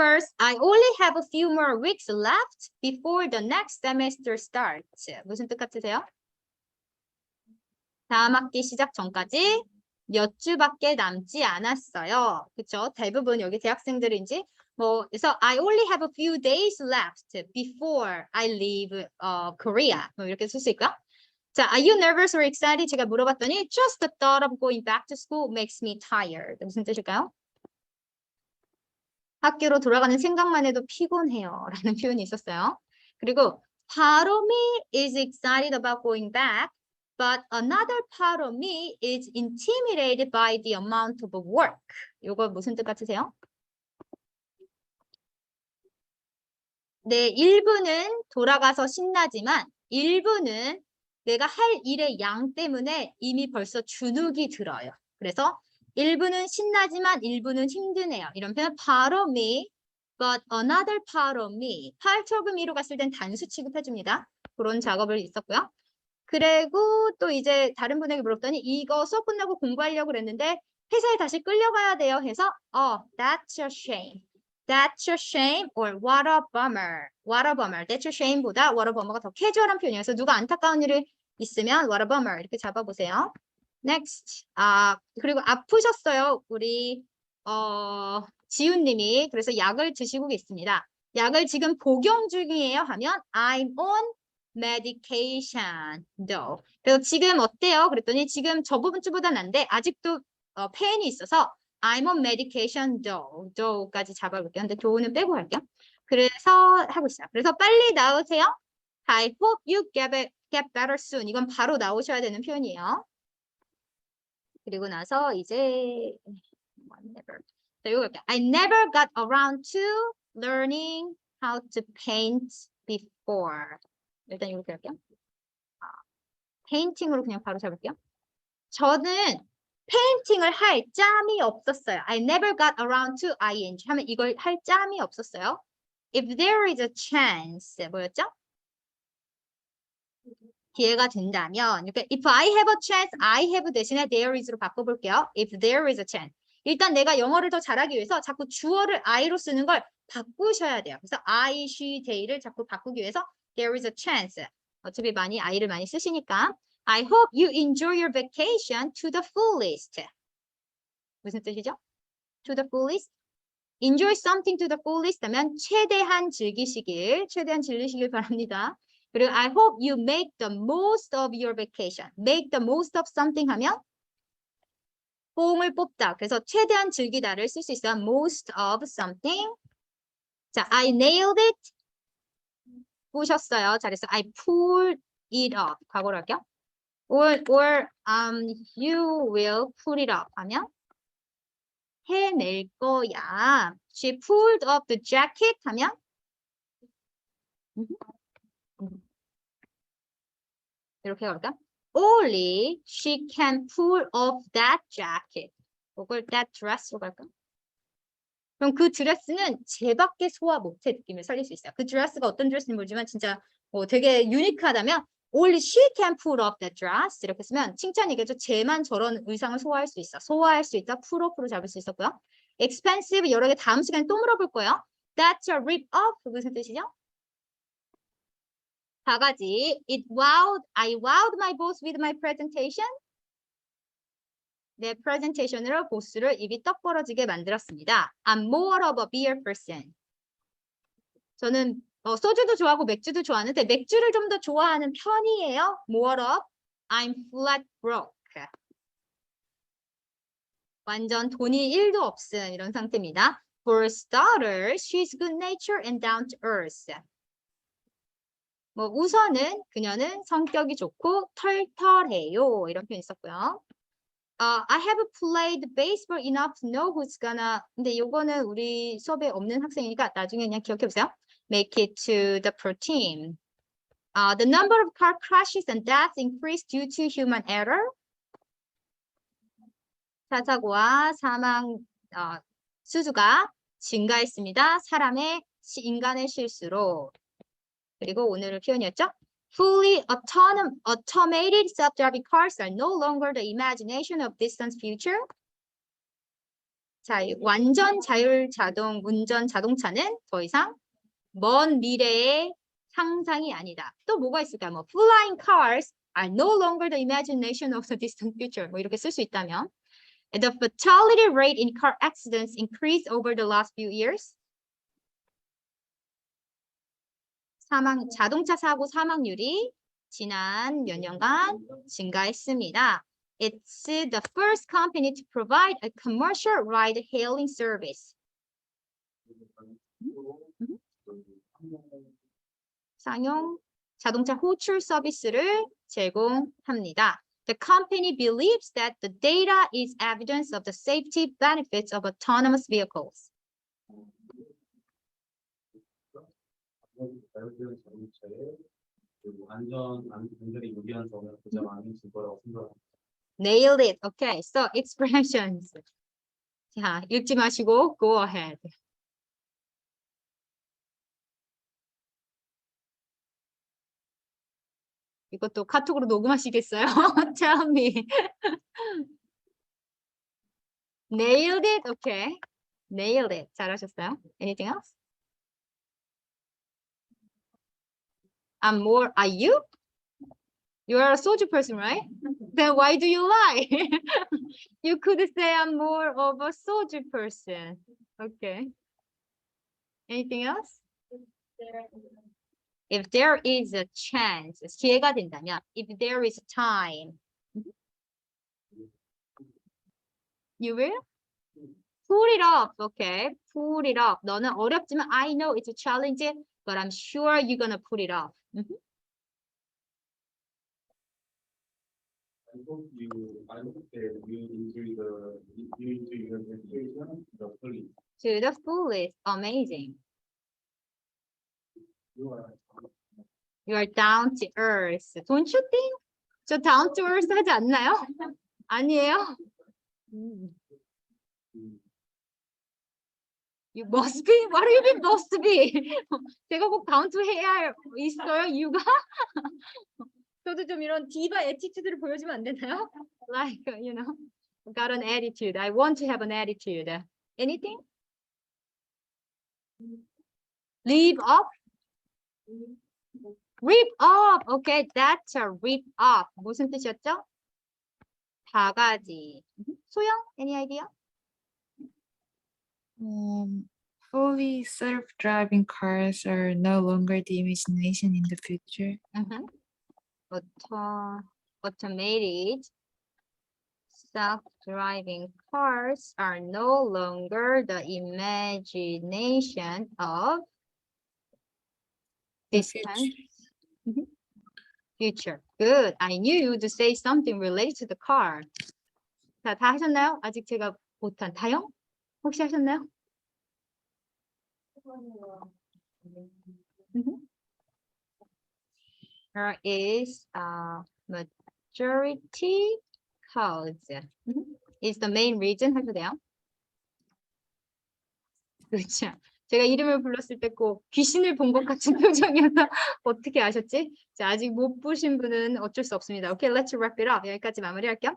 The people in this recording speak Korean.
First, I only have a few more weeks left before the next semester starts. 무슨 뜻 같으세요? 다음 학기 시작 전까지 몇 주밖에 남지 않았어요. 그렇죠? 대부분 여기 대학생들인지 뭐 그래서 I only have a few days left before I leave uh, Korea. 뭐 이렇게 쓸 수 있고요. 자, are you nervous or excited? 제가 물어봤더니 just the thought of going back to school makes me tired. 무슨 뜻일까요? 학교로 돌아가는 생각만 해도 피곤해요. 라는 표현이 있었어요. 그리고 part of me is excited about going back, but another part of me is intimidated by the amount of work. 이거 무슨 뜻 같으세요? 네, 일부는 돌아가서 신나지만 일부는 내가 할 일의 양 때문에 이미 벌써 주눅이 들어요. 그래서 일부는 신나지만 일부는 힘드네요. 이런 표현 of me, but another part of me. of me로 갔을 땐 단수 취급해줍니다. 그런 작업을 있었고요. 그리고 또 이제 다른 분에게 물었더니 이거 수업 끝나고 공부하려고 그랬는데 회사에 다시 끌려가야 돼요 해서 어, that's a shame. That's a shame or what a bummer. What a bummer. That's a shame보다 what a bummer가 더 캐주얼한 표현이어서 누가 안타까운 일이 있으면 what a bummer 이렇게 잡아보세요. Next. 아 그리고 아프셨어요 우리 어 지훈 님이 그래서 약을 드시고 계십니다. 약을 지금 복용 중이에요 하면 I'm on medication though. 그래서 지금 어때요? 그랬더니 지금 저번 주보다 난데 아직도 어, 페인이 있어서 I'm on medication though. though까지 잡아볼게요. 근데 though는 빼고 할게요. 그래서 하고 있어요. 그래서 빨리 나오세요. I hope you get, be- get better soon. 이건 바로 나오셔야 되는 표현이에요. 그리고 나서 이제 이거 할게요. I never got around to learning how to paint before. 일단 이렇게 할게요. 아, 페인팅으로 그냥 바로 잡을게요. 저는 페인팅을 할 짬이 없었어요. I never got around to ing 하면 이걸 할 짬이 없었어요. If there is a chance 뭐였죠? 기회가 된다면 그러니까 if I have a chance, I have 대신에 there is로 바꿔볼게요. If there is a chance. 일단 내가 영어를 더 잘하기 위해서 자꾸 주어를 I로 쓰는 걸 바꾸셔야 돼요. 그래서 I, she, they를 자꾸 바꾸기 위해서 there is a chance. 어차피 많이 I를 많이 쓰시니까 I hope you enjoy your vacation to the fullest. 무슨 뜻이죠? To the fullest. Enjoy something to the fullest 하면 최대한 즐기시길, 최대한 즐기시길 바랍니다. 그리고 I hope you make the most of your vacation. Make the most of something 하면 뽕을 뽑다. 그래서 최대한 즐기다를 쓸 수 있어요. Most of something. 자, I nailed it. pu셨어요. 잘했어. I pulled it up. 과거로 할게요. Or, or um, you will pull it up 하면 해낼 거야. She pulled up the jacket 하면 이렇게 할까? Only she can pull off that jacket. 그걸 that dress로 갈까? 그럼 그 드레스는 쟤밖에 소화 못해 느낌을 살릴 수 있어요. 그 드레스가 어떤 드레스인지 모르지만 진짜 뭐 되게 유니크하다면 only she can pull off that dress 이렇게 쓰면 칭찬이겠죠. 쟤만 저런 의상을 소화할 수 있어. 소화할 수 있다. off로 잡을 수 있었고요. expensive 여러 개 다음 시간에 또 물어볼 거예요. That's a rip off 무슨 뜻이죠? 바가지. It wowed. I wowed my boss with my presentation. 내 프레젠테이션으로 보스를 입이 떡 벌어지게 만들었습니다. I'm more of a beer person. 저는 어, 소주도 좋아하고 맥주도 좋아하는데 맥주를 좀 더 좋아하는 편이에요. More of. I'm flat broke. 완전 돈이 1도 없음 이런 상태입니다. For starters, she's good natured and down to earth. 뭐 우선은 그녀는 성격이 좋고 털털해요 이런 표현 있었고요. 어, I have played baseball enough to know who's gonna. 근데 요거는 우리 수업에 없는 학생이니까 나중에 그냥 기억해 보세요. Make it to the pro team. Uh, the number of car crashes and deaths increased due to human error. 사사고와 사망 어, 수주가 증가했습니다. 사람의 시- 인간의 실수로. 그리고 오늘의 표현이었죠. Fully autonom, automated self-driving cars are no longer the imagination of distant future. 자유, 완전 자율 자동 운전 자동차는 더 이상 먼 미래의 상상이 아니다. 또 뭐가 있을까요? 뭐 flying cars are no longer the imagination of the distant future. 뭐 이렇게 쓸 수 있다면 the fatality rate in car accidents increased over the last few years. 사망 자동차 사고 사망률이 지난 몇 년간 증가했습니다. It's the first company to provide a commercial ride-hailing service. 상용 자동차 호출 서비스를 제공합니다. The company believes that the data is evidence of the safety benefits of autonomous vehicles. 자율주행 자동차에 그 안전 안전에 유리한 점을 보장하는 증거라고 생각합니다. Nailed it. Okay, so expressions. 자, 읽지 마시고 go ahead. 이것도 카톡으로 녹음하시겠어요? Me. Nailed it. Okay. Nailed it. 잘하셨어요? Anything else? I'm more. Are you? You are a soju person, right? Then why do you lie? you could say I'm more of a soju person. Okay. Anything else? If there is a chance, 기회가 된다면, if there is time, you will pull it up. Okay, pull it up. 너는 어렵지만 I know it's a challenge, but I'm sure you're gonna pull it up. Mhm. I hope you, I hope that you enjoy the, you enjoy your vacation, the fully. To the fullest, amazing. You are You are down to earth. Don't you think? 저 down to earth 하지 않나요? 아니에요? 음. You must be? What do you mean must be? 제가 꼭 down to 해야 있어요? 이유가? 저도 좀 이런 디바 에티튜드를 보여주면 안 되나요? Like, you know, got an attitude. I want to have an attitude. Anything? Leave up? Rip off. Okay, that's a rip off. 무슨 뜻이었죠? 바가지. 음, 소영, any idea? Um, fully self-driving cars are no longer the imagination in the future. Mhm. Auto, automated self-driving cars are no longer the imagination of The distant Mhm. future. Good. I knew you would say something related to the car. 자, 다 하셨나요? 아직 제가 못한 다영? 혹시 하셨나요? Mhm. There is a majority cause. Mhm. Is the main reason 해도 돼요? 그렇죠. 제가 이름을 불렀을 때 꼭 귀신을 본 것 같은 표정이어서 어떻게 아셨지? 자, 아직 못 보신 분은 어쩔 수 없습니다. 오케이, let's wrap it up. 여기까지 마무리할게요.